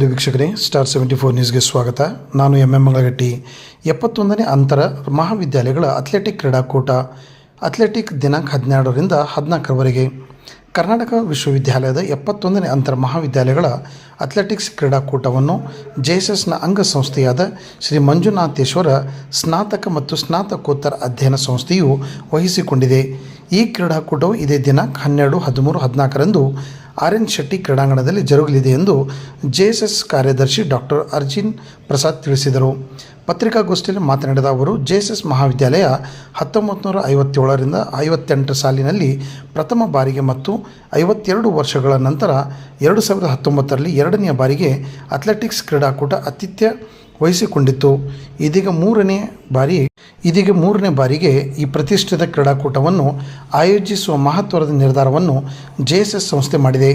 ನಮಸ್ಕಾರ ವೀಕ್ಷಕರೇ star seventy four ನ್ಯೂಸ್ಗೆ ಸ್ವಾಗತ. ನಾನು ಎಂ. ಎಂ. ಮಂಗಳಗಟ್ಟಿ ಎಪ್ಪತ್ತೊಂದನೇ ಅಂತರ ಮಹಾವಿದ್ಯಾಲಯಗಳ ಅಥ್ಲೆಟಿಕ್ ಕ್ರೀಡಾಕೂಟ, ಅಥ್ಲೆಟಿಕ್ ದಿನಾಂಕ ಹದಿನೆರಡರಿಂದ ಹದಿನಾಲ್ಕರವರೆಗೆ. ಕರ್ನಾಟಕ ವಿಶ್ವವಿದ್ಯಾಲಯದ ಎಪ್ಪತ್ತೊಂದನೇ ಅಂತರ ಮಹಾವಿದ್ಯಾಲಯಗಳ ಅಥ್ಲೆಟಿಕ್ಸ್ ಕ್ರೀಡಾಕೂಟವನ್ನು ಜೆಎಸ್ಎಸ್ನ ಅಂಗಸಂಸ್ಥೆಯಾದ ಶ್ರೀ ಮಂಜುನಾಥೇಶ್ವರ ಸ್ನಾತಕ ಮತ್ತು ಸ್ನಾತಕೋತ್ತರ ಅಧ್ಯಯನ ಸಂಸ್ಥೆಯು ವಹಿಸಿಕೊಂಡಿದೆ. ಈ ಕ್ರೀಡಾಕೂಟವು ಇದೇ ದಿನಾಂಕ ಹನ್ನೆರಡು ಹದಿಮೂರು ಹದಿನಾಲ್ಕರಂದು ಆರ್ ಎನ್ ಶೆಟ್ಟಿ ಕ್ರೀಡಾಂಗಣದಲ್ಲಿ ಜರುಗಲಿದೆ ಎಂದು ಜೆಎಸ್ಎಸ್ ಕಾರ್ಯದರ್ಶಿ ಡಾಕ್ಟರ್ ಅರ್ಜಿನ್ ಪ್ರಸಾದ್ ತಿಳಿಸಿದರು. ಪತ್ರಿಕಾಗೋಷ್ಠಿಯಲ್ಲಿ ಮಾತನಾಡಿದ ಅವರು, ಜೆಎಸ್ಎಸ್ ಮಹಾವಿದ್ಯಾಲಯ ಹತ್ತೊಂಬತ್ತು ನೂರ ಐವತ್ತೇಳರಿಂದ ಐವತ್ತೆಂಟು ಸಾಲಿನಲ್ಲಿ ಪ್ರಥಮ ಬಾರಿಗೆ ಮತ್ತು ಐವತ್ತೆರಡು ವರ್ಷಗಳ ನಂತರ ಎರಡು ಸಾವಿರದ ಹತ್ತೊಂಬತ್ತರಲ್ಲಿ ಎರಡನೆಯ ಬಾರಿಗೆ ಅಥ್ಲೆಟಿಕ್ಸ್ ಕ್ರೀಡಾಕೂಟ ಆತಿಥ್ಯ ವಹಿಸಿಕೊಂಡಿತ್ತು. ಇದೀಗ ಮೂರನೇ ಬಾರಿ, ಇದೀಗ ಮೂರನೇ ಬಾರಿಗೆ ಈ ಪ್ರತಿಷ್ಠಿತ ಕ್ರೀಡಾಕೂಟವನ್ನು ಆಯೋಜಿಸುವ ಮಹತ್ವದ ನಿರ್ಧಾರವನ್ನು ಜೆ ಸಂಸ್ಥೆ ಮಾಡಿದೆ.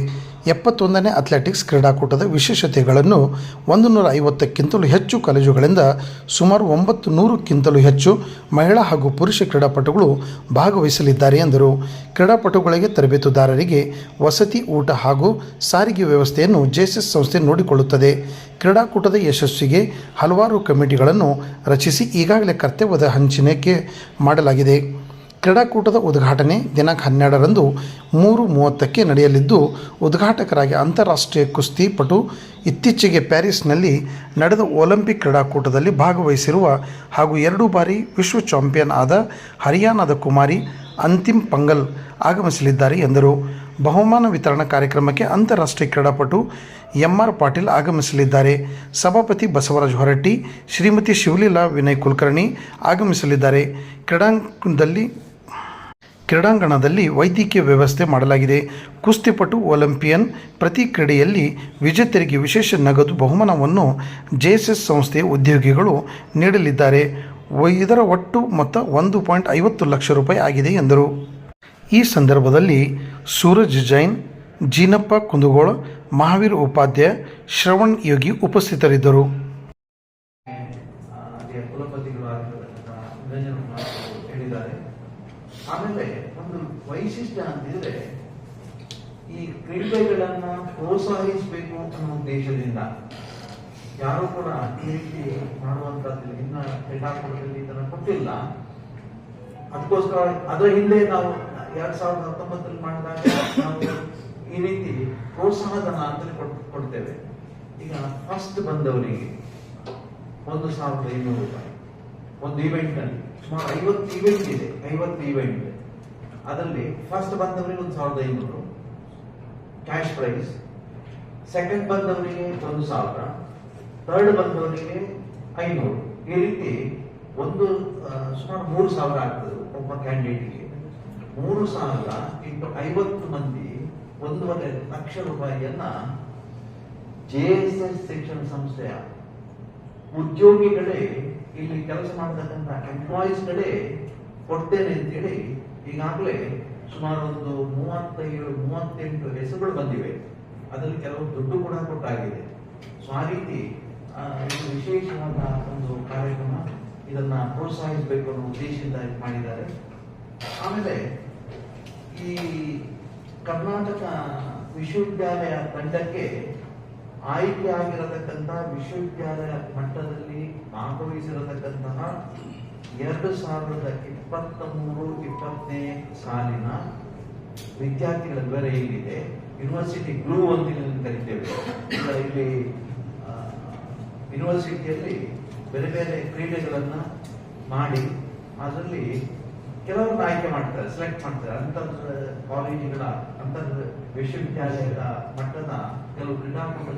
ಎಪ್ಪತ್ತೊಂದನೇ ಅಥ್ಲೆಟಿಕ್ಸ್ ಕ್ರೀಡಾಕೂಟದ ವಿಶೇಷತೆಗಳನ್ನು ಒಂದು ನೂರ ಐವತ್ತಕ್ಕಿಂತಲೂ ಹೆಚ್ಚು ಕಾಲೇಜುಗಳಿಂದ ಸುಮಾರು ಒಂಬತ್ತು ನೂರಕ್ಕಿಂತಲೂ ಹೆಚ್ಚು ಮಹಿಳಾ ಹಾಗೂ ಪುರುಷ ಕ್ರೀಡಾಪಟುಗಳು ಭಾಗವಹಿಸಲಿದ್ದಾರೆ ಎಂದರು. ಕ್ರೀಡಾಪಟುಗಳಿಗೆ ತರಬೇತುದಾರರಿಗೆ ವಸತಿ, ಊಟ ಹಾಗೂ ಸಾರಿಗೆ ವ್ಯವಸ್ಥೆಯನ್ನು ಜೆಎಸ್ಎಸ್ ಸಂಸ್ಥೆ ನೋಡಿಕೊಳ್ಳುತ್ತದೆ. ಕ್ರೀಡಾಕೂಟದ ಯಶಸ್ಸಿಗೆ ಹಲವಾರು ಕಮಿಟಿಗಳನ್ನು ರಚಿಸಿ ಈಗಾಗಲೇ ಕರ್ತವ್ಯದ ಹಂಚಿನಕ್ಕೆ ಮಾಡಲಾಗಿದೆ. ಕ್ರೀಡಾಕೂಟದ ಉದ್ಘಾಟನೆ ದಿನಾಂಕ ಹನ್ನೆರಡರಂದು ಮೂರು ಮೂವತ್ತಕ್ಕೆ ನಡೆಯಲಿದ್ದು, ಉದ್ಘಾಟಕರಾಗಿ ಅಂತಾರಾಷ್ಟ್ರೀಯ ಕುಸ್ತಿ ಪಟು ಇತ್ತೀಚೆಗೆ ಪ್ಯಾರಿಸ್ನಲ್ಲಿ ನಡೆದ ಒಲಿಂಪಿಕ್ ಕ್ರೀಡಾಕೂಟದಲ್ಲಿ ಭಾಗವಹಿಸಿರುವ ಹಾಗೂ ಎರಡು ಬಾರಿ ವಿಶ್ವ ಚಾಂಪಿಯನ್ ಆದ ಹರಿಯಾಣದ ಕುಮಾರಿ ಅಂತಿಮ್ ಪಂಗಲ್ ಆಗಮಿಸಲಿದ್ದಾರೆ ಎಂದರು. ಬಹುಮಾನ ವಿತರಣಾ ಕಾರ್ಯಕ್ರಮಕ್ಕೆ ಅಂತಾರಾಷ್ಟ್ರೀಯ ಕ್ರೀಡಾಪಟು ಎಂ ಆರ್ ಪಾಟೀಲ್ ಆಗಮಿಸಲಿದ್ದಾರೆ. ಸಭಾಪತಿ ಬಸವರಾಜ್ ಹೊರಟ್ಟಿ, ಶ್ರೀಮತಿ ಶಿವಲೀಲಾ ವಿನಯ್ ಕುಲಕರ್ಣಿ ಆಗಮಿಸಲಿದ್ದಾರೆ. ಕ್ರೀಡಾಂಗಣದಲ್ಲಿ ಕ್ರೀಡಾಂಗಣದಲ್ಲಿ ವೈದ್ಯಕೀಯ ವ್ಯವಸ್ಥೆ ಮಾಡಲಾಗಿದೆ. ಕುಸ್ತಿಪಟು ಒಲಿಂಪಿಯನ್ ಪ್ರತಿ ಕ್ರೀಡೆಯಲ್ಲಿ ವಿಜೇತರಿಗೆ ವಿಶೇಷ ನಗದು ಬಹುಮಾನವನ್ನು ಜೆಎಸ್ಎಸ್ ಸಂಸ್ಥೆಯ ಉದ್ಯೋಗಿಗಳು ನೀಡಲಿದ್ದಾರೆ. ಇದರ ಒಟ್ಟು ಮೊತ್ತ ಒಂದು ಪಾಯಿಂಟ್ ಐವತ್ತು ಲಕ್ಷ ರೂಪಾಯಿ ಆಗಿದೆ ಎಂದರು. ಈ ಸಂದರ್ಭದಲ್ಲಿ ಸೂರಜ್ ಜೈನ್, ಜೀನಪ್ಪ ಕುಂದಗೋಳ, ಮಹಾವೀರ್ ಉಪಾಧ್ಯಾಯ, ಶ್ರವಣ್ ಯೋಗಿ ಉಪಸ್ಥಿತರಿದ್ದರು ಅದೇ ಕುಲಪತಿಗಳು ಆಗಿರತಕ್ಕಂಥ ನಿರಂಜನ ಕುಮಾರ್ ಅವರು ಹೇಳಿದ್ದಾರೆ ಆಮೇಲೆ ಒಂದು ವೈಶಿಷ್ಟ್ಯ ಅಂತಿದ್ರೆ ಈ ಕ್ರೀಡೆಗಳನ್ನ ಪ್ರೋತ್ಸಾಹಿಸಬೇಕು ಅನ್ನೋ ಉದ್ದೇಶದಿಂದ ಯಾರು ಕೂಡ ಈ ರೀತಿ ಮಾಡುವಂತದ್ದು ಇನ್ನ ಕ್ರೀಡಾಕೂಟದಲ್ಲಿ ಇದನ್ನ ಕೊಟ್ಟಿಲ್ಲ. ಅದಕ್ಕೋಸ್ಕರ ಅದರ ಹಿಂದೆ ನಾವು ಎರಡ್ ಸಾವಿರದ ಹತ್ತೊಂಬತ್ತರಲ್ಲಿ ಮಾಡಿದಾಗ ನಾವು ಈ ರೀತಿ ಪ್ರೋತ್ಸಾಹಧನ ಅಂತ ಕೊಡ್- ಕೊಡ್ತೇವೆ. ಈಗ ಫಸ್ಟ್ ಬಂದವರಿಗೆ ಒಂದು ಸಾವಿರದ ಐನೂರು ರೂಪಾಯಿ. ಒಂದು ಇವೆಂಟ್ ಅಲ್ಲಿ ಸುಮಾರು ಐವತ್ತು ಇವೆಂಟ್ ಇದೆ, ಐವತ್ತು ಇವೆಂಟ್ ಅದರಲ್ಲಿ ಫಸ್ಟ್ ಬಂದವರಿಗೆ ಒಂದು ಸಾವಿರದ ಐನೂರು. ಕ್ಯಾಶ್ ಪ್ರೈಸ್ ಸೆಕೆಂಡ್ ಬಂದವರಿಗೆ ಒಂದು ಸಾವಿರ. ಥರ್ಡ್ ಬಂದವರಿಗೆ ಐನೂರು. ಈ ರೀತಿ ಒಂದು ಸುಮಾರು ಮೂರು ಸಾವಿರ ಆಗ್ತದೆ ಒಬ್ಬ ಕ್ಯಾಂಡಿಡೇಟ್ಗೆ ಮೂರು ಸಾವಿರ ಇಂಟು ಐವತ್ತು ಮಂದಿ ಒಂದೂವರೆ ಲಕ್ಷ ರೂಪಾಯಿಯನ್ನ ಎಸ್ ಶಿಕ್ಷಣ ಸಂಸ್ಥೆಯ ಉದ್ಯೋಗಿಗಳೇ ಇಲ್ಲಿ ಕೆಲಸ ಮಾಡತಕ್ಕಂಥ ಎಂಪ್ಲಾಯೀಸ್ಗಳೇ ಕೊಡ್ತೇನೆ ಅಂತೇಳಿ ಈಗಾಗಲೇ ಸುಮಾರು ಒಂದು ಮೂವತ್ತೈದು, ಮೂವತ್ತೆಂಟು ಹೆಸರುಗಳು ಬಂದಿವೆ. ಅದರಲ್ಲಿ ಕೆಲವು ದುಡ್ಡು ಕೂಡ ಕೊಟ್ಟಾಗಿದೆ. ಸೊ ಆ ರೀತಿ ವಿಶೇಷವಾದ ಒಂದು ಕಾರ್ಯಕ್ರಮ ಇದನ್ನ ಪ್ರೋತ್ಸಾಹಿಸಬೇಕು ಅನ್ನೋ ಉದ್ದೇಶದಿಂದ ಮಾಡಿದ್ದಾರೆ. ಆಮೇಲೆ, ಈ ಕರ್ನಾಟಕ ವಿಶ್ವವಿದ್ಯಾಲಯ ತಂಡಕ್ಕೆ ಆಯ್ಕೆ ಆಗಿರತಕ್ಕಂಥ ವಿಶ್ವವಿದ್ಯಾಲಯ ಮಟ್ಟದಲ್ಲಿ ಭಾಗವಹಿಸಿರತಕ್ಕಂತಹ ಎರಡು ಸಾವಿರದ ಇಪ್ಪತ್ತ ಮೂರು ಇಪ್ಪತ್ತನೇ ಸಾಲಿನ ವಿದ್ಯಾರ್ಥಿಗಳ ವಿವರ ಏನಿದೆ ಯೂನಿವರ್ಸಿಟಿ ಗ್ಲೂ ಅಂತ ಕರಿತೇವೆ. ಇಲ್ಲಿ ಯೂನಿವರ್ಸಿಟಿಯಲ್ಲಿ ಬೇರೆ ಬೇರೆ ಕ್ರೀಡೆಗಳನ್ನ ಮಾಡಿ, ಅದರಲ್ಲಿ ಕೆಲವರನ್ನ ಆಯ್ಕೆ ಮಾಡ್ತಾರೆ ಸೆಲೆಕ್ಟ್ ಮಾಡ್ತಾರೆ. ಅಂತರ್ ಕಾಲೇಜುಗಳ ಅಂತರ್ ವಿಶ್ವವಿದ್ಯಾಲಯದ ಮಟ್ಟದ ಕೆಲವು ಕ್ರೀಡಾಪಟುಗಳ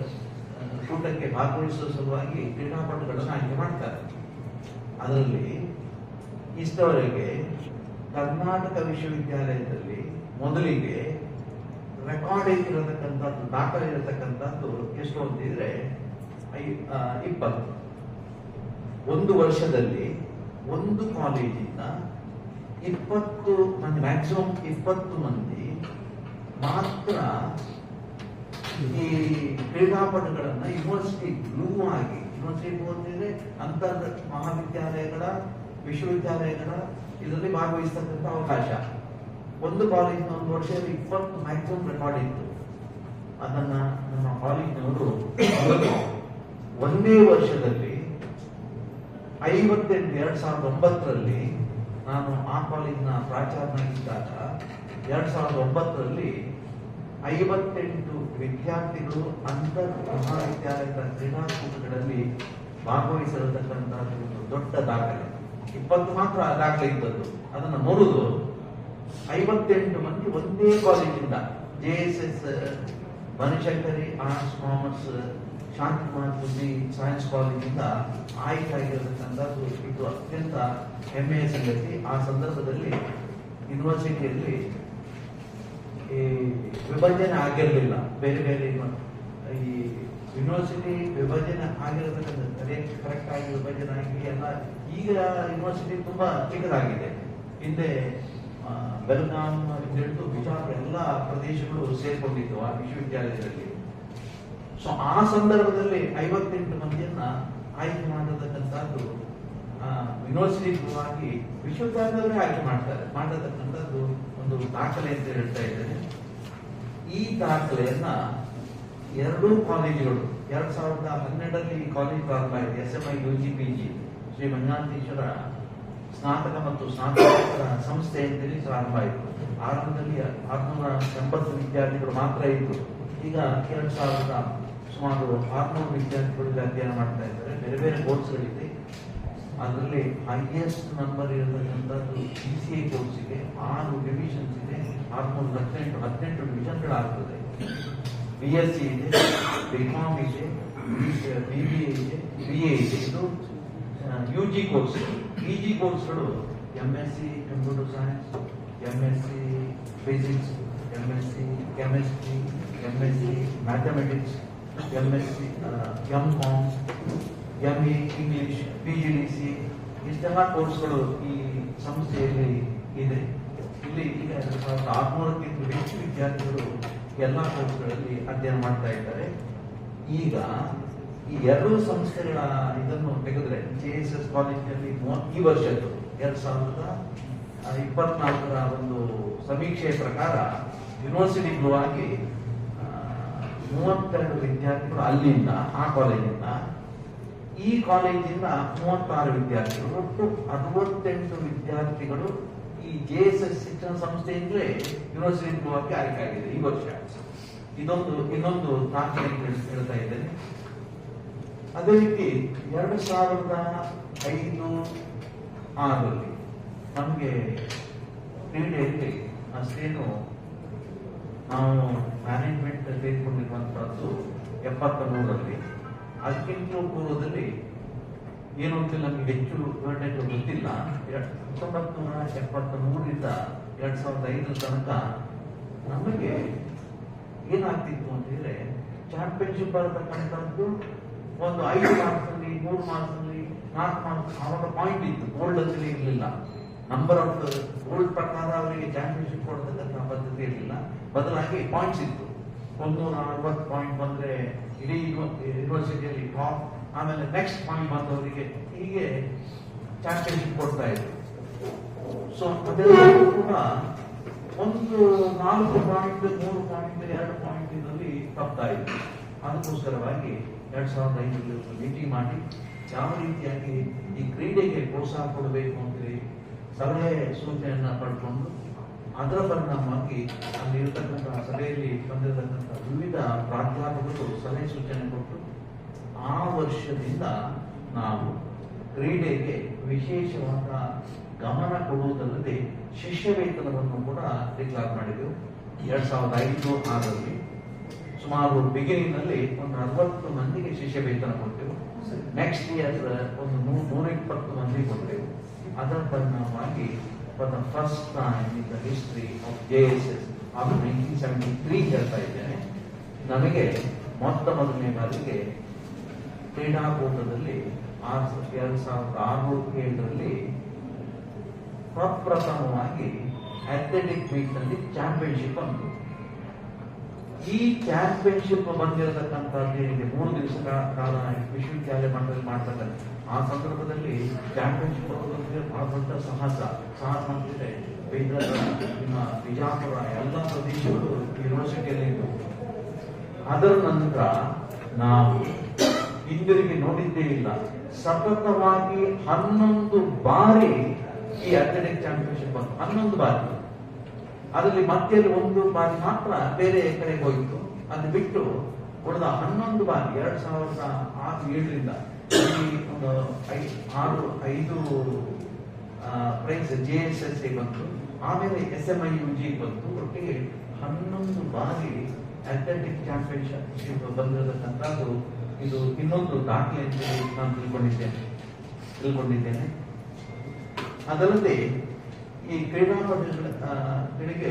ಕೂಟಕ್ಕೆ ಭಾಗವಹಿಸುವ ಸಲುವಾಗಿ ಕ್ರೀಡಾಪಟುಗಳನ್ನು ಆಯ್ಕೆ ಮಾಡ್ತಾರೆ. ಅದರಲ್ಲಿ ಇಷ್ಟವರೆಗೆ ಕರ್ನಾಟಕ ವಿಶ್ವವಿದ್ಯಾಲಯದಲ್ಲಿ ಮೊದಲಿಗೆ ರೆಕಾರ್ಡ್ ಇರತಕ್ಕಂಥದ್ದು, ದಾಖಲೆ ಇರತಕ್ಕಂಥದ್ದು ಎಷ್ಟು ಅಂತಿದ್ರೆ ಇಪ್ಪತ್ತು. ಒಂದು ವರ್ಷದಲ್ಲಿ ಒಂದು ಕಾಲೇಜಿಂದ ಇಪ್ಪತ್ತು ಮಂದಿ ಮ್ಯಾಕ್ಸಿಮಮ್ ಇಪ್ಪತ್ತು ಮಂದಿ ಮಾತ್ರ ಈ ಕ್ರೀಡಾಪಟುಗಳನ್ನ ಯೂನಿವರ್ಸಿಟಿ ಗ್ಲೂ ಆಗಿ ಯೂನಿವರ್ಸಿಟಿ ಅಂತಿದ್ರೆ ಅಂತರ್ ಮಹಾವಿದ್ಯಾಲಯಗಳ ವಿಶ್ವವಿದ್ಯಾಲಯಗಳ ಇದರಲ್ಲಿ ಭಾಗವಹಿಸ್ತಕ್ಕಂಥ ಅವಕಾಶ. ಒಂದು ಕಾಲೇಜಿನ ಒಂದು ವರ್ಷದಲ್ಲಿ ಇಪ್ಪತ್ತು ಮ್ಯಾಕ್ಸಿಮಮ್ ರೆಕಾರ್ಡ್ ಇತ್ತು. ಅದನ್ನ ನಮ್ಮ ಕಾಲೇಜಿನವರು ಒಂದೇ ವರ್ಷದಲ್ಲಿ ಐವತ್ತೆಂಟು, ಎರಡ್ ಸಾವಿರದ ಒಂಬತ್ತರಲ್ಲಿ ನಾನು ಆ ಕಾಲೇಜಿನ ಪ್ರಾಚಾರ್ಯನಾಗಿದ್ದಾಗ ಎರಡ್ ಸಾವಿರದ ಒಂಬತ್ತರಲ್ಲಿ ಐವತ್ತೆಂಟು ವಿದ್ಯಾರ್ಥಿಗಳು ಅಂತರ್ ಮಹಾವಿದ್ಯಾಲಯದ ಕ್ರೀಡಾಕೂಟಗಳಲ್ಲಿ ಭಾಗವಹಿಸಿರತಕ್ಕಂತಹ ಒಂದು ದೊಡ್ಡ ದಾಖಲೆ. ಇಪ್ಪತ್ತು ಮಾತ್ರ ದಾಖಲೆ ಇದ್ದದ್ದು. ಅದನ್ನು ಮುರಿದು ಐವತ್ತೆಂಟು ಮಂದಿ ಒಂದೇ ಕಾಲೇಜಿಂದ J S S Banashankari arts commerce Shantikumar ಬುದ್ಧಿ ಸೈನ್ಸ್ ಕಾಲೇಜಿಂದ ಆಯ್ಕೆಯಾಗಿರತಕ್ಕಂಥದ್ದು ಇದು ಅತ್ಯಂತ ಹೆಮ್ಮೆಯ ಸಂಗತಿ. ಆ ಸಂದರ್ಭದಲ್ಲಿ ಯೂನಿವರ್ಸಿಟಿಯಲ್ಲಿ ಈ ವಿಭಜನೆ ಆಗಿರಲಿಲ್ಲ. ಬೇರೆ ಬೇರೆ ಈ ಯೂನಿವರ್ಸಿಟಿ ವಿಭಜನೆ ಆಗಿರತಕ್ಕಂಥ ಕರೆಕ್ಟ್ ಆಗಿ ವಿಭಜನೆ ಆಗಿ ಎಲ್ಲ ಈಗ ಯೂನಿವರ್ಸಿಟಿ ತುಂಬಾ ಚಿಕ್ಕದಾಗಿದೆ. ಹಿಂದೆ ಅಂತ ಹಿಡಿದು ಬಿಜಾಪುರ ಎಲ್ಲ ಪ್ರದೇಶಗಳು ಸೇರ್ಕೊಂಡಿದ್ದವು ಆ ವಿಶ್ವವಿದ್ಯಾಲಯದಲ್ಲಿ. ಸೊ ಆ ಸಂದರ್ಭದಲ್ಲಿ ಐವತ್ತೆಂಟು ಮಂದಿಯನ್ನ ಆಯ್ಕೆ ಮಾಡತಕ್ಕಂಥದ್ದು ಯೂನಿವರ್ಸಿಟಿ ಪರವಾಗಿ ವಿಶ್ವವಿದ್ಯಾಲಯದವರೇ ಆಯ್ಕೆ ಮಾಡ್ತಾರೆ. ಮಾಡತಕ್ಕಂಥದ್ದು ಒಂದು ದಾಖಲೆ ಅಂತ ಹೇಳ್ತಾ ಇದ್ದೇನೆ. ಈ ದಾಖಲೆಯನ್ನ ಎರಡೂ ಕಾಲೇಜುಗಳು, ಎರಡ್ ಸಾವಿರದ ಹನ್ನೆರಡರಲ್ಲಿ ಕಾಲೇಜ್ ಪ್ರಾರಂಭ ಆಗಿದೆ, S M I, U G, P G. Shri Manjunatheshwara ಸ್ನಾತಕ ಮತ್ತು ಸ್ನಾತಕೋತ್ತರ ಸಂಸ್ಥೆ ಅಂತೇಳಿ ಪ್ರಾರಂಭ ಆಯಿತು ಆರಂಭದಲ್ಲಿ ಆರ್ನೂರ ಎಂಬತ್ತು ವಿದ್ಯಾರ್ಥಿಗಳು ಮಾತ್ರ ಇತ್ತು ಈಗ ಎರಡು ಸಾವಿರದ ಸುಮಾರು ಆರ್ನೂರು ವಿದ್ಯಾರ್ಥಿಗಳು ಇಲ್ಲಿ ಅಧ್ಯಯನ ಮಾಡ್ತಾ ಇದ್ದಾರೆ. ಬೇರೆ ಬೇರೆ ಕೋರ್ಸ್ಗಳಿದೆ. ಅದರಲ್ಲಿ ಹೈಯೆಸ್ಟ್ ನಂಬರ್ ಇರತಕ್ಕಂಥದ್ದು ಬಿ ಸಿ ಐ ಕೋರ್ಸ್ ಇದೆ. ಆರು ಡಿವಿಷನ್ಸ್ ಇದೆ. ಆರ್ನೂರ ಹದಿನೆಂಟು ಹದಿನೆಂಟು ಡಿವಿಷನ್ಗಳಾಗ್ತದೆ ಬಿ ಎಸ್ ಸಿ ಇದೆ ಬಿ ಕಾಮ್ ಇದೆ ಬಿ ಬಿ ಎ ಇದೆ ಬಿ ಎ ಇದೆ. ಇದು U G course P G ಕೋರ್ಸ್ಗಳು M S C computer science M S C physics M S C chemistry M S C mathematics M S C M com M A English P G D C ಇಷ್ಟೆಲ್ಲ ಕೋರ್ಸ್ಗಳು ಈ ಸಂಸ್ಥೆಯಲ್ಲಿ ಇದೆ. ಇಲ್ಲಿ ಈಗ ಸಾವಿರದ ಆರುನೂರಕ್ಕಿಂತ ಹೆಚ್ಚು ವಿದ್ಯಾರ್ಥಿಗಳು ಎಲ್ಲ ಕೋರ್ಸ್ಗಳಲ್ಲಿ ಅಧ್ಯಯನ ಮಾಡ್ತಾ ಇದ್ದಾರೆ. ಈಗ ಈ ಎರಡು ಸಂಸ್ಥೆಗಳ ಇದನ್ನು ತೆಗೆದ್ರೆ ಜೆ ಎಸ್ ಎಸ್ ಕಾಲೇಜಿನಲ್ಲಿ ಈ ವರ್ಷದ್ದು ಎರಡ್ ಸಾವಿರದ ಇಪ್ಪತ್ನಾಲ್ಕರ ಒಂದು ಸಮೀಕ್ಷೆಯ ಪ್ರಕಾರ ಯೂನಿವರ್ಸಿಟಿ ಆಗಿ ಮೂವತ್ತೆರಡು ವಿದ್ಯಾರ್ಥಿಗಳು ಅಲ್ಲಿಂದ, ಆ ಕಾಲೇಜಿಂದ ಈ ಕಾಲೇಜಿಂದ ಮೂವತ್ತಾರು ವಿದ್ಯಾರ್ಥಿಗಳು, ಒಟ್ಟು ಅರವತ್ತೆಂಟು ವಿದ್ಯಾರ್ಥಿಗಳು ಈ ಜೆ ಎಸ್ ಎಸ್ ಶಿಕ್ಷಣ ಸಂಸ್ಥೆಯಿಂದಲೇ ಯೂನಿವರ್ಸಿಟಿ ಆಗಿ ಆಯ್ಕೆ ಆಗಿದೆ ಈ ವರ್ಷ. ಇದೊಂದು, ಇನ್ನೊಂದು ದಾಖಲೆ ಹೇಳ್ತಾ ಇದ್ದೇನೆ. ಅದೇ ರೀತಿ ಎರಡು ಸಾವಿರದ ಐದು ಆರಲ್ಲಿ ನಮಗೆ ಕ್ರೀಡೆಯಲ್ಲಿ ಅಷ್ಟೇನು ನಾವು ಮ್ಯಾನೇಜ್ಮೆಂಟ್ ತೆಗೆದುಕೊಂಡಿರುವಂತಹದ್ದು ಎಪ್ಪತ್ತ ಮೂರರಲ್ಲಿ ಅದಕ್ಕಿಂತ ಪೂರ್ವದಲ್ಲಿ ಏನು ಅಂತ ನಮಗೆ ಹೆಚ್ಚು ವಿವರಣೆಗಳು ಗೊತ್ತಿಲ್ಲ. ಹತ್ತೊಂಬತ್ತು ನೂರ ಎಪ್ಪತ್ತ ಮೂರರಿಂದ ಎರಡ್ ಸಾವಿರದ ಐದರ ತನಕ ನಮಗೆ ಏನಾಗ್ತಿತ್ತು ಅಂತ ಹೇಳಿದ್ರೆ ಚಾಂಪಿಯನ್ಶಿಪ್ ಬರತಕ್ಕಂಥದ್ದು ಒಂದು ಐದು ಮಾರ್ಕ್ಸ್ ಅಲ್ಲಿ ಮೂರು ಮಾರ್ಕ್ಸ್ ಅಲ್ಲಿ ನಾಲ್ಕು ಮಾರ್ಕ್ಸ್ ಅವಾಗ ಪಾಯಿಂಟ್ ಇತ್ತು. ಗೋಲ್ಡ್ ಅಂತಲೇ ಇರಲಿಲ್ಲ. ನಂಬರ್ ಆಫ್ ಗೋಲ್ಡ್ ಪ್ರಕಾರ ಅವರಿಗೆ ಚಾಂಪಿಯನ್ಶಿಪ್ ಕೊಡತಕ್ಕಂಥ ಪದ್ಧತಿ ಇರಲಿಲ್ಲ. ಬದಲಾಗಿ ಪಾಯಿಂಟ್ಸ್ ಇತ್ತು. ಒಂದು ಅರವತ್ತು ಪಾಯಿಂಟ್ ಬಂದ್ರೆ ಇಡೀ ಯೂನಿವರ್ಸಿಟಿಯಲ್ಲಿ ಟಾಪ್ ಆಮೇಲೆ ನೆಕ್ಸ್ಟ್ ಪಾಯಿಂಟ್ ಬಂದವರಿಗೆ ಹೀಗೆ ಚಾಂಪಿಯನ್ಶಿಪ್ ಕೊಡ್ತಾ ಇದ್ರು. ಸೊ ಅದೆಲ್ಲ ಕೂಡ ಒಂದು ನಾಲ್ಕು ಪಾಯಿಂಟ್ ಮೂರು ಪಾಯಿಂಟ್ ಎರಡು ಪಾಯಿಂಟ್ ಇದರಲ್ಲಿ ತಪ್ತಾ ಇತ್ತು. ಅದಕ್ಕೋಸ್ಕರವಾಗಿ ಎರಡ್ ಸಾವಿರದ ಐದರಲ್ಲಿ ಒಂದು ಮೀಟಿಂಗ್ ಮಾಡಿ, ಯಾವ ರೀತಿಯಾಗಿ ಈ ಕ್ರೀಡೆಗೆ ಪ್ರೋತ್ಸಾಹ ಕೊಡಬೇಕು ಅಂತೇಳಿ ಸಲಹೆ ಸೂಚನೆಯನ್ನ ಪಡ್ಕೊಂಡು, ಅದರ ಪರಿಣಾಮವಾಗಿ ಅಲ್ಲಿ ಇರತಕ್ಕಂತಹ ಸಭೆಯಲ್ಲಿ ಬಂದಿರತಕ್ಕಂಥ ವಿವಿಧ ಪ್ರಾಧ್ಯಾಪಕರು ಸಲಹೆ ಸೂಚನೆ ಕೊಟ್ಟು, ಆ ವರ್ಷದಿಂದ ನಾವು ಕ್ರೀಡೆಗೆ ವಿಶೇಷವಾದ ಗಮನ ಕೊಡುವುದಲ್ಲದೆ ಶಿಷ್ಯ ವೇತನವನ್ನು ಕೂಡ ಡಿಕ್ಲೇರ್ ಮಾಡಿದೆವು. ಎರಡ್ ಸಾವಿರದ ಐದು ಆರಲ್ಲಿ ಸುಮಾರು ಬಿಗಿನಿಂಗ್ನಲ್ಲಿ ಒಂದು ಅರವತ್ತು ಮಂದಿಗೆ ಶಿಷ್ಯ ವೇತನ ಕೊಟ್ಟೆವು ನೆಕ್ಸ್ಟ್ ಇಯರ್ ಒಂದು ನೂರ ನೂರ ಇಪ್ಪತ್ತು ಮಂದಿ ಕೊಟ್ಟೆವು ಅದರ ಪರಿಣಾಮವಾಗಿ for the first time in the history of J S S of nineteen seventy three ಹೇಳ್ತಾ ಇದ್ದೇನೆ. ನಮಗೆ ಮೊತ್ತ ಮೊದಲನೇ ಬಾರಿಗೆ ಕ್ರೀಡಾಕೂಟದಲ್ಲಿ ಆರ್, ಎರಡ್ ಸಾವಿರದ ಆರು ಏಳರಲ್ಲಿ ಪ್ರಪ್ರಥಮವಾಗಿ ಅಥ್ಲೆಟಿಕ್ ಮೀಟ್ನಲ್ಲಿ ಚಾಂಪಿಯನ್ಶಿಪ್ ಅಂತು ಈ ಚಾಂಪಿಯನ್ಶಿಪ್ ಬಂದಿರತಕ್ಕಂಥದ್ದು ಇಲ್ಲಿ ಮೂರು ದಿವಸ ಕಾಲ ವಿಶ್ವವಿದ್ಯಾಲಯ ಮಟ್ಟದಲ್ಲಿ ಮಾಡ್ತಾರೆ ಆ ಸಂದರ್ಭದಲ್ಲಿ ಚಾಂಪಿಯನ್ಶಿಪ್ ಬಹಳ ದೊಡ್ಡ ಸಾಹಸ. ಸಾಹಸ ಅಂತಿದೆ. ನಿಮ್ಮ ಬಿಜಾಪುರ ಎಲ್ಲ ಪ್ರದೇಶಗಳು ಯೂನಿವರ್ಸಿಟಿಯಲ್ಲಿ ಇದ್ದವು. ಅದರ ನಂತರ ನಾವು ಹಿಂದಿರುಗಿ ನೋಡಿದ್ದೇ ಇಲ್ಲ. ಸತತವಾಗಿ ಹನ್ನೊಂದು ಬಾರಿ ಈ ಅಥ್ಲೆಟಿಕ್ ಚಾಂಪಿಯನ್ಶಿಪ್ ಹನ್ನೊಂದು ಬಾರಿ. ಅದರಲ್ಲಿ ಮಧ್ಯದಲ್ಲಿ ಒಂದು ಬಾರಿ ಮಾತ್ರ ಬೇರೆ ಕಡೆಗೆ ಹೋಯಿತು. ಅದು ಬಿಟ್ಟು ಉಳಿದ ಹನ್ನೊಂದು ಬಾರಿ, ಎರಡು ಸಾವಿರದ ಆರು, ಏಳರಿಂದ ಒಂದು ಆರು, ಐದು prize J S S C ಬಂತು. ಆಮೇಲೆ S M I U G ಬಂತು. ಒಟ್ಟಿಗೆ ಹನ್ನೊಂದು ಬಾರಿ ಅಥ್ಲೆಟಿಕ್ ಚಾಂಪಿಯನ್ಶಿಪ್ ಬಂದಿರತಕ್ಕಂಥದ್ದು. ಇದು ಇನ್ನೊಂದು ದಾಖಲೆ ಅಂತ ನಾನು ತಿಳ್ಕೊಂಡಿದ್ದೇನೆ. ತಿಳ್ಕೊಂಡಿದ್ದೇನೆ. ಅದಲ್ಲದೆ ಈ ಕ್ರೀಡಾಪಟುಗಳಿಗೆ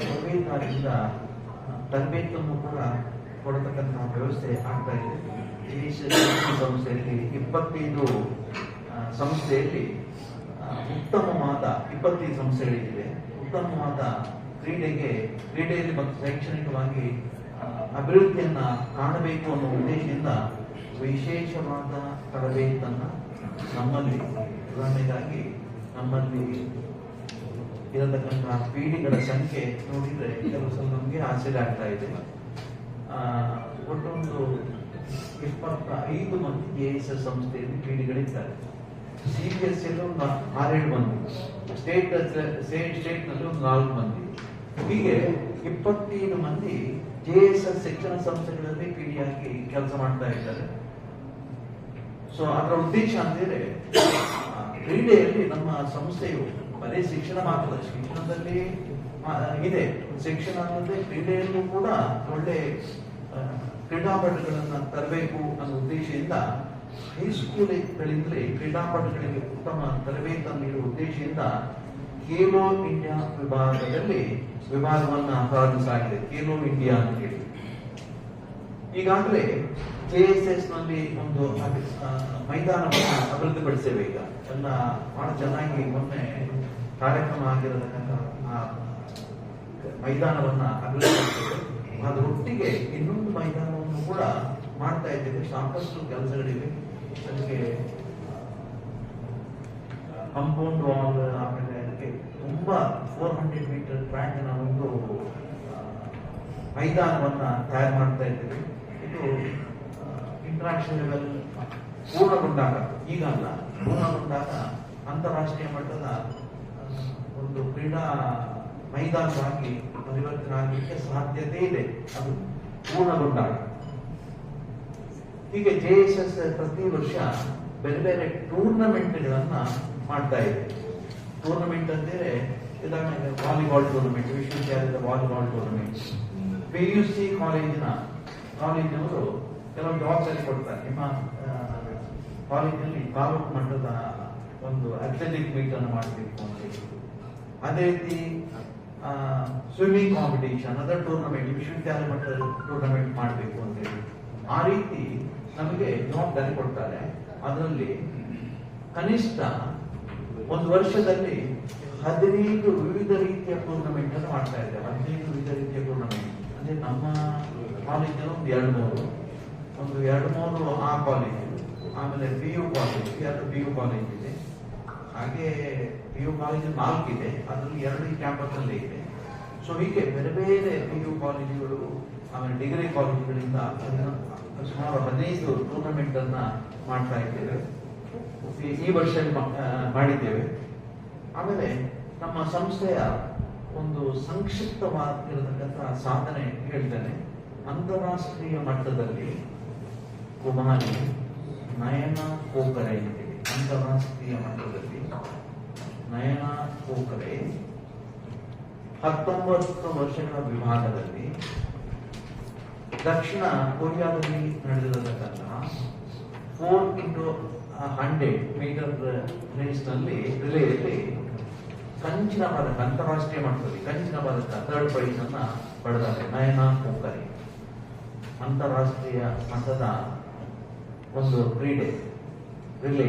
ತರಬೇತಾರಿಂದ ಆ, ತರಬೇತನ್ನು ಕೂಡ ಕೊಡತಕ್ಕಂತಹ ವ್ಯವಸ್ಥೆ ಆಗ್ತಾ ಇದೆ. ಈ ಸಂಸ್ಥೆಯಲ್ಲಿ ಇಪ್ಪತ್ತೈದು ಸಂಸ್ಥೆಯಲ್ಲಿ ಉತ್ತಮವಾದ ಇಪ್ಪತ್ತೈದು ಸಂಸ್ಥೆಗಳಿವೆ. ಉತ್ತಮವಾದ ಕ್ರೀಡೆಗೆ ಕ್ರೀಡೆಯಲ್ಲಿ ಮತ್ತು ಶೈಕ್ಷಣಿಕವಾಗಿ ಅಭಿವೃದ್ಧಿಯನ್ನ ಕಾಣಬೇಕು ಅನ್ನೋ ಉದ್ದೇಶದಿಂದ ವಿಶೇಷವಾದ ತರಬೇತನ್ನ ನಮ್ಮಲ್ಲಿ ಉದಾಹರಣೆಗಾಗಿ ನಮ್ಮಲ್ಲಿ ಇರತಕ್ಕಂತಹ ಪೀಡಿಗಳ ಸಂಖ್ಯೆ ನೋಡಿದ್ರೆ ಕೆಲವು ಸಲ ನಮಗೆ ಆಶ್ಚರ್ಯ ಆಗ್ತಾ ಇದೆ. ಒಟ್ಟೊಂದು ಇಪ್ಪತ್ತ ಐದು ಮಂದಿ ಎ ಎಸ್ ಎಸ್ ಸಂಸ್ಥೆಯಲ್ಲಿ ಪೀಡಿಗಳಿದ್ದಾರೆ. ಸಿ ಬಿ ಎಸ್ ಒಂದು ಆರೇಳು ಮಂದಿ, ಸ್ಟೇಟ್ ಸ್ಟೇಟ್ ಸ್ಟೇಟ್ನಲ್ಲಿ ಒಂದು ನಾಲ್ಕು ಮಂದಿ. ಹೀಗೆ ಇಪ್ಪತ್ತೈದು ಮಂದಿ ಜೆ ಎಸ್ ಎಸ್ ಶಿಕ್ಷಣ ಸಂಸ್ಥೆಗಳಲ್ಲಿ ಪಿಡಿಯಾಗಿ ಕೆಲಸ ಮಾಡ್ತಾ ಇದ್ದಾರೆ. ಸೊ ಅದರ ಉದ್ದೇಶ ಅಂದ್ರೆ ಕ್ರೀಡೆಯಲ್ಲಿ ನಮ್ಮ ಸಂಸ್ಥೆಯು ಬರೀ ಶಿಕ್ಷಣ ಮಾತ್ರ ಶಿಕ್ಷಣದಲ್ಲಿ ಇದೆ. ಶಿಕ್ಷಣ ಅಂದ್ರೆ ಕ್ರೀಡೆಯಲ್ಲೂ ಕೂಡ ಒಳ್ಳೆ ಕ್ರೀಡಾಪಟುಗಳನ್ನ ತರಬೇಕು ಅನ್ನೋ ಉದ್ದೇಶದಿಂದ ಹೈಸ್ಕೂಲ್ಗಳಿಂದಲೇ ಕ್ರೀಡಾಪಟುಗಳಿಗೆ ಉತ್ತಮ ತರಬೇತಿ ನೀಡುವ ಉದ್ದೇಶದಿಂದ ಖೇಲೋ ಇಂಡಿಯಾ ವಿಭಾಗದಲ್ಲಿ ವಿಭಾಗವನ್ನ ಪ್ರಾರಂಭಿಸಲಾಗಿದೆ. ಖೇಲೋ ಇಂಡಿಯಾ ಅಂತ ಹೇಳಿ. ಈಗಾಗಲೇ ಎಸ್ನಲ್ಲಿ ಒಂದು ಮೈದಾನವನ್ನು ಅಭಿವೃದ್ಧಿಪಡಿಸಬೇಕು. ಎಲ್ಲ ಬಹಳ ಚೆನ್ನಾಗಿ ಮೊನ್ನೆ ಕಾರ್ಯಕ್ರಮ ಆಗಿರತಕ್ಕಂಥ ಆ ಮೈದಾನವನ್ನ ಅದರೊಟ್ಟಿಗೆ ಇನ್ನೊಂದು ಮೈದಾನವನ್ನು ಕೂಡ ಮಾಡ್ತಾ ಇದ್ದೇವೆ. ಸಾಕಷ್ಟು ಕೆಲಸಗಳಿವೆ. ಅದಕ್ಕೆ ಕಂಪೌಂಡ್ ವಾಲ್ ಆಮೇಲೆ ಅದಕ್ಕೆ ತುಂಬಾ ಫೋರ್ ಹಂಡ್ರೆಡ್ ಮೀಟರ್ ಟ್ರ್ಯಾಕ್ನ ಒಂದು ಮೈದಾನವನ್ನ ತಯಾರು ಮಾಡ್ತಾ ಇದ್ದೇವೆ. ಇದು ಇಂಟ್ರಾಕ್ಷನ್ ಲೆವೆಲ್ ಪೂರ್ಣಗೊಂಡಾಗ, ಈಗ ಪೂರ್ಣಗೊಂಡಾಗ ಅಂತಾರಾಷ್ಟ್ರೀಯ ಮಟ್ಟದ ಒಂದು ಕ್ರೀಡಾ ಮೈದಾನವಾಗಿ ಪರಿವರ್ತನೆ ಆಗಲಿಕ್ಕೆ ಸಾಧ್ಯತೆ ಇದೆ. ಅದು ಪೂರ್ಣಗೊಂಡಾಗ. ಹೀಗೆ ಜೆ ಎಸ್ ಎಸ್ ಪ್ರತಿ ವರ್ಷ ಬೇರೆ ಬೇರೆ ಟೂರ್ನಮೆಂಟ್ಗಳನ್ನ ಮಾಡ್ತಾ ಇದೆ. ಟೂರ್ನಮೆಂಟ್ ಅಂದರೆ ಉದಾಹರಣೆಗೆ ವಾಲಿಬಾಲ್ ಟೂರ್ನಮೆಂಟ್, ವಿಶ್ವವಿದ್ಯಾಲಯದ volleyball tournament. P U C ಕಾಲೇಜಿನ, ಕಾಲೇಜಿನವರು ಕೆಲವು ಜವಾಬ್ದಾರಿ ಕೊಡ್ತಾರೆ. ನಿಮ್ಮ ಆ, ಕಾಲೇಜಿನಲ್ಲಿ ತಾಲೂಕು ಮಟ್ಟದ ಒಂದು ಅಥ್ಲೆಟಿಕ್ ಮೀಟ್ ಅನ್ನು ಮಾಡಬೇಕು ಅಂತ ಅದೇ ರೀತಿ ಸ್ವಿಮ್ಮಿಂಗ್ ಕಾಂಪಿಟೇಷನ್ ಅದರ ಟೂರ್ನಮೆಂಟ್ ವಿಶ್ವವಿದ್ಯಾಲಯ ಮಟ್ಟದ ಟೂರ್ನಮೆಂಟ್ ಮಾಡಬೇಕು ಅಂತ ಆ ರೀತಿ ನಮಗೆ ಜವಾಬ್ದಾರಿ ಕೊಡ್ತಾರೆ. ಅದರಲ್ಲಿ ಕನಿಷ್ಠ ಒಂದು ವರ್ಷದಲ್ಲಿ ಹದಿನೈದು ವಿವಿಧ ರೀತಿಯ ಟೂರ್ನಮೆಂಟ್ ಅನ್ನು ಮಾಡ್ತಾ ಇದ್ದಾರೆ ಹದಿನೈದು ವಿವಿಧ ರೀತಿಯ ಟೂರ್ನಮೆಂಟ್ ಅಂದ್ರೆ ನಮ್ಮ ಕಾಲೇಜಿನ ಒಂದು ಎರಡು ಮೂರು. ಒಂದು ಎರಡು ಮೂರು ಆ ಕಾಲೇಜು ಆಮೇಲೆ ಪಿ ಯು ಕಾಲೇಜ್ ಎರಡು ಪಿ ಯು ಕಾಲೇಜ್ ಇದೆ. ಹಾಗೆ ಪಿ ಯು ಕಾಲೇಜು ಇದೆ. ಅದರಲ್ಲಿ ಎರಡು ಕ್ಯಾಂಪಸ್ ಅಲ್ಲಿ ಇದೆ. ಸೊ ಹೀಗೆ ಬೇರೆ ಬೇರೆ ಪಿ ಯು ಕಾಲೇಜುಗಳು, ಆಮೇಲೆ ಡಿಗ್ರಿ ಕಾಲೇಜುಗಳಿಂದ ಸುಮಾರು ಹದಿನೈದು ಟೂರ್ನಮೆಂಟ್ ಅನ್ನ ಮಾಡ್ತಾ ಇದ್ದೇವೆ. ಈ ವರ್ಷ ಮಾಡಿದ್ದೇವೆ. ಆಮೇಲೆ ನಮ್ಮ ಸಂಸ್ಥೆಯ ಒಂದು ಸಂಕ್ಷಿಪ್ತವಾಗಿರತಕ್ಕಂತಹ ಸಾಧನೆ ಹೇಳ್ತೇನೆ. ಅಂತಾರಾಷ್ಟ್ರೀಯ ಮಟ್ಟದಲ್ಲಿ ಕುಮಾರಿ ನಯನ ಕೋಕರೆ ಅಂತಾರಾಷ್ಟ್ರೀಯ ಮಟ್ಟದಲ್ಲಿ ನಯನ ಕೋಕರೆ ಹತ್ತೊಂಬತ್ತು ವರ್ಷಗಳ ವಿಭಾಗದಲ್ಲಿ ದಕ್ಷಿಣ ಕೊರಿಯಾದಲ್ಲಿ ನಡೆದಿರತಕ್ಕಂತಹ ಫೋರ್ ಇಂಟು ಹಂಡ್ರೆಡ್ ಮೀಟರ್ ರೇಸ್ನಲ್ಲಿ ರಿಲೇಯಲ್ಲಿ ಕಂಚಿನ ಪದಕ ಅಂತಾರಾಷ್ಟ್ರೀಯ ಮಟ್ಟದಲ್ಲಿ ಕಂಚಿನ ಪದಕ ಥರ್ಡ್ ಪ್ರೈಸ್ ಅನ್ನ ಪಡೆದಾರೆ ನಯನ ಕೋಕರೆ ಅಂತಾರಾಷ್ಟ್ರೀಯ ಮಟ್ಟದ ಒಂದು ಕ್ರೀಡೆ ರಿಲೇ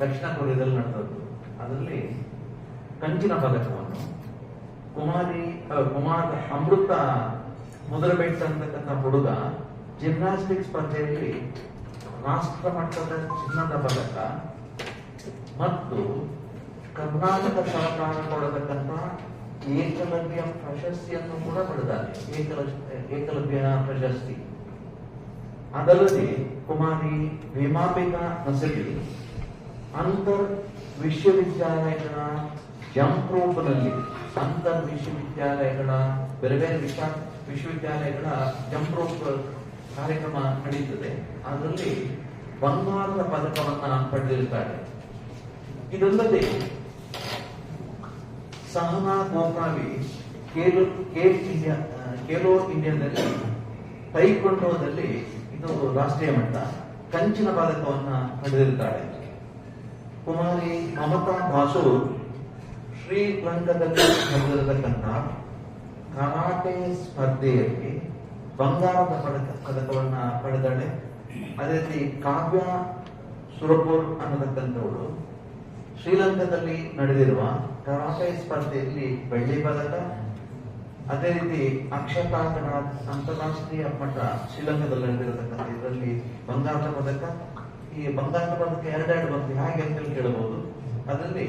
ದಕ್ಷಿಣ ಕೊರಿಯಾದಲ್ಲಿ ನಡೆದದ್ದು. ಅದರಲ್ಲಿ ಕಂಚಿನ ಪದಕವನ್ನು ಕುಮಾರಿ ಕುಮಾರ ಅಮೃತ ಬೆಟ್ಟ ಅಂತಕ್ಕಂಥ ಹುಡುಗ ಜಿಮ್ನಾಸ್ಟಿಕ್ ಸ್ಪರ್ಧೆಯಲ್ಲಿ ರಾಷ್ಟ್ರ ಮಟ್ಟದ ಚಿನ್ನದ ಪದಕ ಮತ್ತು ಕರ್ನಾಟಕ ಸರ್ಕಾರ ಕೊಡತಕ್ಕಂಥ ಏಕಲವ್ಯ ಪ್ರಶಸ್ತಿಯನ್ನು ಕೂಡ ಪಡೆದಾರೆ ಏಕಲ ಏಕಲವ್ಯ ಪ್ರಶಸ್ತಿ. ಅದಲ್ಲದೆ ಕುಮಾರಿ ಭೀಮಾಂಬಿಕಾ ನಸಗಿ ಅಂತರ್ ವಿಶ್ವವಿದ್ಯಾಲಯಗಳ ಜಂಪ್ ರೂಪದಲ್ಲಿ ಅಂತರ್ ವಿಶ್ವವಿದ್ಯಾಲಯಗಳ ಬೇರೆ ಬೇರೆ ವಿಶ್ವ ವಿಶ್ವವಿದ್ಯಾಲಯಗಳ ಜಂಪ್ ರೂಪ ಕಾರ್ಯಕ್ರಮ ನಡೆಯುತ್ತದೆ ಅದರಲ್ಲಿ ಬಂಗಾರದ ಪದಕವನ್ನ ಪಡೆದಿರುತ್ತಾರೆ ಇದಲ್ಲದೆ ಸಹನಾ ಗೋಕಾವಿ ಕೇಲೋ ಖೇಲ್ ಇಂಡಿಯಾ ಕೇಲೋ ಇಂಡಿಯಾದಲ್ಲಿ ಟೈಕೊಂಡೋದಲ್ಲಿ ಇದು ರಾಷ್ಟ್ರೀಯ ಮಟ್ಟ, ಕಂಚಿನ ಪದಕವನ್ನ ಪಡೆದಿರುತ್ತಾಳೆ ಕುಮಾರಿ ಮಮತಾ ಭಾಸು ಶ್ರೀಲಂಕಾದಲ್ಲಿ ನಡೆದಿರತಕ್ಕಂಥ ಕರಾಟೆ ಸ್ಪರ್ಧೆಯಲ್ಲಿ ಬಂಗಾರದ ಪದಕ, ಪದಕವನ್ನ ಪಡೆದಾಳೆ. ಅದೇ ರೀತಿ ಕಾವ್ಯ ಸುರಪುರ್ ಅನ್ನತಕ್ಕಂಥವಳು ಶ್ರೀಲಂಕಾದಲ್ಲಿ ನಡೆದಿರುವ ಕರಾಟೆ ಸ್ಪರ್ಧೆಯಲ್ಲಿ ಬೆಳ್ಳಿ ಪದಕ ಅದೇ ರೀತಿ ಅಕ್ಷತಾಂಗನಾಥ್ ಅಂತಾರಾಷ್ಟ್ರೀಯ ಮಟ್ಟ ಶ್ರೀಲಂಕಾದಲ್ಲಿ ನಡೆದಿರತಕ್ಕಂಥ ಇದರಲ್ಲಿ ಬಂಗಾರದ ಪದಕ. ಈ ಬಂಗಾರದ ಪದಕ ಎರಡೆರಡು ಬಂತು ಹೇಗೆ ಅಂತ ಹೇಳಿ ಕೇಳಬಹುದು. ಅದರಲ್ಲಿ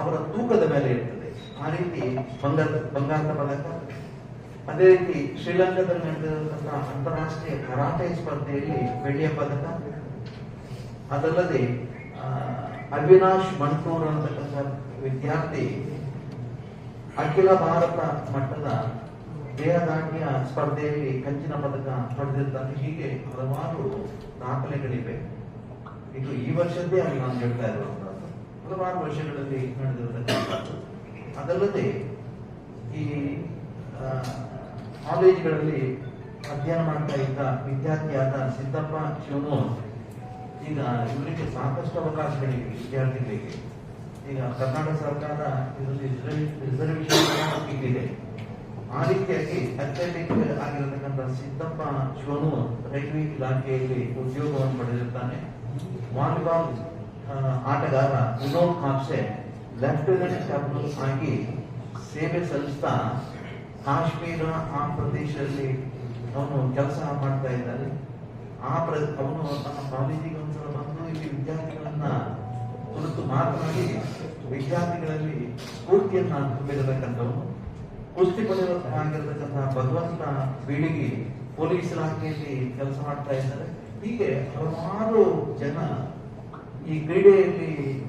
ಅವರ ತೂಕದ ಮೇಲೆ ಇರ್ತದೆ. ಆ ರೀತಿ ಬಂಗಾರದ ಬಂಗಾರದ ಪದಕ. ಅದೇ ರೀತಿ ಶ್ರೀಲಂಕಾದಲ್ಲಿ ನಡೆದಿರತಕ್ಕಂಥ ಅಂತಾರಾಷ್ಟ್ರೀಯ ಕರಾಟೆ ಸ್ಪರ್ಧೆಯಲ್ಲಿ ಬೆಳ್ಳಿಯ ಪದಕ. ಅದಲ್ಲದೆ ಅವಿನಾಶ್ ಮಣ್ಕೂರ್ ಅನ್ನತಕ್ಕಂಥ ವಿದ್ಯಾರ್ಥಿ ಅಖಿಲ ಭಾರತ ಮಟ್ಟದ ದೇಹದಾಢ್ಯ ಸ್ಪರ್ಧೆಯಲ್ಲಿ ಕಂಚಿನ ಪದಕ ಪಡೆದಿರ್ತಾನೆ ಹೀಗೆ ಹಲವಾರು ದಾಖಲೆಗಳಿವೆ. ಇದು ಈ ವರ್ಷದ್ದೇ ಅಲ್ಲಿ ನಾನು ಹೇಳ್ತಾ ಇರುವಂತಹದ್ದು ಹಲವಾರು ವರ್ಷಗಳಲ್ಲಿ ನಡೆದಿರತಕ್ಕಂಥದ್ದು ಅದಲ್ಲದೆ ಈ ಕಾಲೇಜುಗಳಲ್ಲಿ ಅಧ್ಯಯನ ಮಾಡ್ತಾ ಇದ್ದ ವಿದ್ಯಾರ್ಥಿಯಾದ ಸಿದ್ದಪ್ಪ ಶಿವಮೋಹನ್, ಈಗ ಇವರಿಗೆ ಸಾಕಷ್ಟು ಅವಕಾಶಗಳಿವೆ ವಿದ್ಯಾರ್ಥಿಗಳಿಗೆ. ಈಗ ಕರ್ನಾಟಕ ಸರ್ಕಾರ ಇದರಲ್ಲಿ ರಿಸರ್ವೇಶನ್ ಇಟ್ಟಿದೆ. ಆ ರೀತಿಯಾಗಿ ಅಥ್ಲೆಟಿಕ್ ಆಗಿರತಕ್ಕಂಥ ಸಿದ್ದಪ್ಪ ಶಿವನು ರೈಲ್ವೆ ಇಲಾಖೆಯಲ್ಲಿ ಉದ್ಯೋಗವನ್ನು ಪಡೆದಿರ್ತಾನೆ. ವಾಲಿಬಾಲ್ ಆಟಗಾರ ವಿನೋದ್ ಕಾಪ್ಸೆ ಲೆಫ್ಟಿನೆಂಟ್ ಕರ್ನಲ್ ಆಗಿ ಸೇವೆ ಸಲ್ಲಿಸ್ತಾ ಕಾಶ್ಮೀರ ಆ ಪ್ರದೇಶದಲ್ಲಿ ಅವನು ಕೆಲಸ ಮಾಡ್ತಾ ಇದ್ದಾನೆ. ಆ ಪ್ರ, ಅವನು ತನ್ನ ಕಾಲೇಜಿಗೆ ಒಂದ್ಸಲ ಬಂದು ಇಲ್ಲಿ ವಿದ್ಯಾರ್ಥಿಗಳನ್ನ ಕುರಿತು ಮಾತನಾಡಿ ವಿದ್ಯಾರ್ಥಿಗಳಲ್ಲಿ ಸ್ಫೂರ್ತಿಯನ್ನ ತುಂಬಿರತಕ್ಕಂಥವನು. ಕುಸ್ತಿ ಪಡೆಯುವಂತಹ ಭಗವಂತ ಬೀಳಿಗೆ ಪೊಲೀಸ್ ಇಲಾಖೆಯಲ್ಲಿ ಕೆಲಸ ಮಾಡ್ತಾ ಇದ್ದಾರೆ. ಹೀಗೆ ಹಲವಾರು ಜನ ಈ ಕ್ರೀಡೆಯಲ್ಲಿ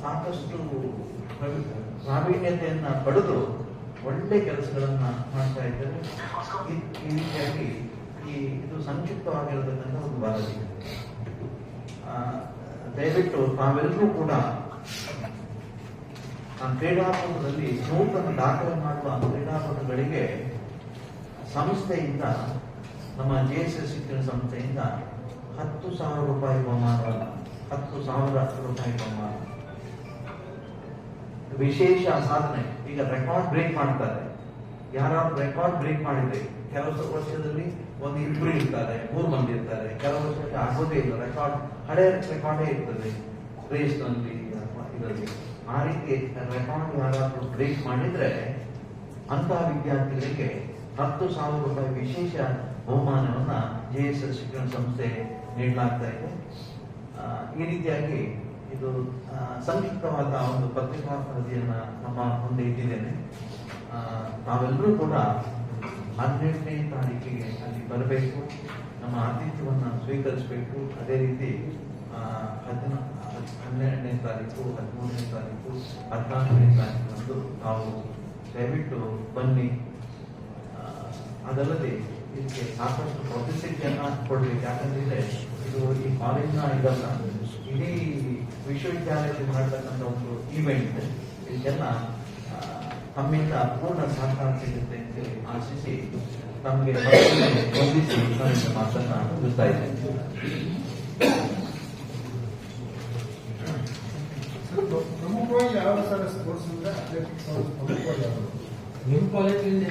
ಸಾಕಷ್ಟು ಪ್ರವಿ- ಪ್ರಾವೀಣ್ಯತೆಯನ್ನ ಪಡೆದು ಒಳ್ಳೆ ಕೆಲಸಗಳನ್ನ ಮಾಡ್ತಾ ಇದ್ದಾರೆ. ಈ- ರೀತಿಯಾಗಿ ಈ, ಇದು ಸಂಕ್ಷಿಪ್ತವಾಗಿರತಕ್ಕಂಥ ಒಂದು ವರದಿ ದಯವಿಟ್ಟು ತಾವೆಲ್ಲರೂ ಕೂಡ ಆ ಕ್ರೀಡಾಪಟದಲ್ಲಿ ನೂತನ ದಾಖಲೆ ಮಾಡುವ ಕ್ರೀಡಾಪಟುಗಳಿಗೆ ಸಂಸ್ಥೆಯಿಂದ, ನಮ್ಮ ಜೆ ಎಸ್ ಎಸ್ ಶಿಕ್ಷಣ ಸಂಸ್ಥೆಯಿಂದ ಹತ್ತು ಸಾವಿರ ರೂಪಾಯಿ ಬಹುಮಾನ, ಹತ್ತು ಸಾವಿರ ರೂಪಾಯಿ ಬಹುಮಾನ. ವಿಶೇಷ ಸಾಧನೆ. ಈಗ ರೆಕಾರ್ಡ್ ಬ್ರೇಕ್ ಮಾಡ್ತಾರೆ. ಯಾರು ರೆಕಾರ್ಡ್ ಬ್ರೇಕ್ ಮಾಡಿದ್ರೆ ಕೆಲವು ವರ್ಷದಲ್ಲಿ ಒಂದು ಇಬ್ಬರು ಇರ್ತಾರೆ, ಮೂರು ಮಂದಿ ಇರ್ತಾರೆ. ಕೆಲವು ವರ್ಷಕ್ಕೆ ಆಗೋದೇ ಇಲ್ಲ. ರೆಕಾರ್ಡ್ ಹಳೆ ರೆಕಾರ್ಡೇ ಇರ್ತದೆ. ರೇಸ್ನಲ್ಲಿ ಅಥವಾ ಇದರಲ್ಲಿ. ಆ ರೀತಿ ರೆಕಾರ್ಡ್ ಯಾರಾದರೂ ಬ್ರೇಕ್ ಮಾಡಿದ್ರೆ ಅಂತಹ ವಿದ್ಯಾರ್ಥಿಗಳಿಗೆ ಹತ್ತು ಸಾವಿರ ರೂಪಾಯಿ ವಿಶೇಷ ಬಹುಮಾನವನ್ನ ಜೆ ಎಸ್ ಎಸ್ ಶಿಕ್ಷಣ ಸಂಸ್ಥೆ ನೀಡಲಾಗ್ತಾ ಇದೆ. ಈ ರೀತಿಯಾಗಿ ಇದು ಸಂಕ್ಷಿಪ್ತವಾದ ಒಂದು ಪತ್ರಿಕಾ ವರದಿಯನ್ನ ನಮ್ಮ ಮುಂದೆ ಇಟ್ಟಿದ್ದೇನೆ. ನಾವೆಲ್ಲರೂ ಕೂಡ ಹನ್ನೆರಡನೇ ತಾರೀಕಿಗೆ ಅಲ್ಲಿ ಬರಬೇಕು. ನಮ್ಮ ಆತಿಥ್ಯವನ್ನು ಸ್ವೀಕರಿಸಬೇಕು. ಅದೇ ರೀತಿ ಹದಿನ, ಹನ್ನೆರಡನೇ ತಾರೀಕು, ಹದಿಮೂರನೇ ತಾರೀಕು, ಹದಿನಾಲ್ಕನೇ ತಾರೀಕು ನಾವು ದಯವಿಟ್ಟು ಬನ್ನಿ. ಅದಲ್ಲದೆ ಇದಕ್ಕೆ ಸಾಕಷ್ಟು ಪಬ್ಲಿಸಿಟಿಯನ್ನ ಕೊಡಬೇಕು. ಯಾಕಂದ್ರೆ ಇದು ಈ ಕಾಲೇಜಿನ ಇದಲ್ಲ. ಇಡೀ ವಿಶ್ವವಿದ್ಯಾಲಯದಲ್ಲಿ ಮಾಡತಕ್ಕಂಥ ಒಂದು ಈವೆಂಟ್ ಇದಕ್ಕೆಲ್ಲ ತಮ್ಮಿಂದ ಪೂರ್ಣ ಸಹಕಾರ ಸಿಗುತ್ತೆ ಅಂತ ಹೇಳಿ ಆಶಿಸಿ ತಮಗೆ ವಂದಿಸಿ ನಾನು ಮಾತನ್ನ ಮುಗಿಸ್ತಾ ಇದ್ದೇನೆ. ಪ್ರಮುಖವಾಗಿ ಯಾವ ಸರ್ ಸ್ಪೋರ್ಟ್ಸ್ ಅಂದ್ರೆ ಅಥ್ಲೆಟಿಕ್ಸ್ ಪ್ರಮುಖವಾಗಿ ಯಾವುದು? ನಿಮ್ಮ ಕಾಲೇಜಿಂದ